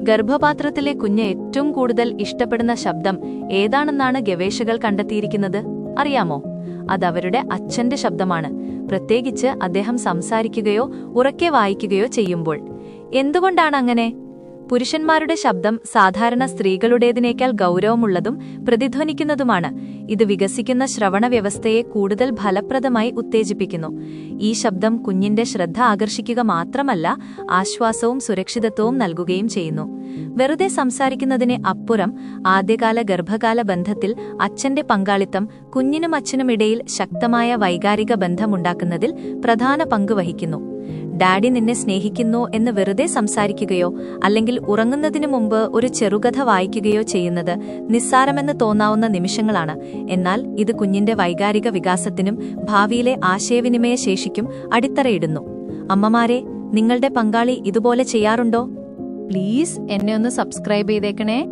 ഗർഭപാത്രത്തിലെ കുഞ്ഞ് ഏറ്റവും കൂടുതൽ ഇഷ്ടപ്പെടുന്ന ശബ്ദം ഏതാണെന്നാണ് ഗവേഷകർ കണ്ടെത്തിയിരിക്കുന്നത്? അറിയാമോ? അതവരുടെ അച്ഛന്റെ ശബ്ദമാണ്. പ്രത്യേകിച്ച് അദ്ദേഹം സംസാരിക്കുകയോ ഉറക്കെ വായിക്കുകയോ ചെയ്യുമ്പോൾ. എന്തുകൊണ്ടാണ് അങ്ങനെ? പുരുഷന്മാരുടെ ശബ്ദം സാധാരണ സ്ത്രീകളുടേതിനേക്കാൾ ഗൗരവമുള്ളതും പ്രതിധ്വനിക്കുന്നതുമാണ്. ഇത് വികസിക്കുന്ന ശ്രവണ വ്യവസ്ഥയെ കൂടുതൽ ഫലപ്രദമായി ഉത്തേജിപ്പിക്കുന്നു. ഈ ശബ്ദം കുഞ്ഞിന്റെ ശ്രദ്ധ ആകർഷിക്കുക മാത്രമല്ല ആശ്വാസവും സുരക്ഷിതത്വവും നൽകുകയും ചെയ്യുന്നു. വെറുതെ സംസാരിക്കുന്നതിന് അപ്പുറം ആദ്യകാല ഗർഭകാല ബന്ധത്തിൽ അച്ഛന്റെ പങ്കാളിത്തം കുഞ്ഞിനും അച്ഛനുമിടയിൽ ശക്തമായ വൈകാരിക ബന്ധമുണ്ടാക്കുന്നതിൽ പ്രധാന പങ്ക് വഹിക്കുന്നു. ഡാഡി നിന്നെ സ്നേഹിക്കുന്നു എന്ന് വെറുതെ സംസാരിക്കുകയോ അല്ലെങ്കിൽ ഉറങ്ങുന്നതിനു മുമ്പ് ഒരു ചെറുകഥ വായിക്കുകയോ ചെയ്യുന്നത് നിസ്സാരമെന്ന് തോന്നാവുന്ന നിമിഷങ്ങളാണ്. എന്നാൽ ഇത് കുഞ്ഞിന്റെ വൈകാരിക വികാസത്തിനും ഭാവിയിലെ ആശയവിനിമയ ശേഷിക്കും അടിത്തറയിടുന്നു. അമ്മമാരെ നിങ്ങളുടെ പങ്കാളി ഇതുപോലെ ചെയ്യാറുണ്ടോ? പ്ലീസ് എന്നെ ഒന്ന് സബ്സ്ക്രൈബ് ചെയ്തേക്കണേ.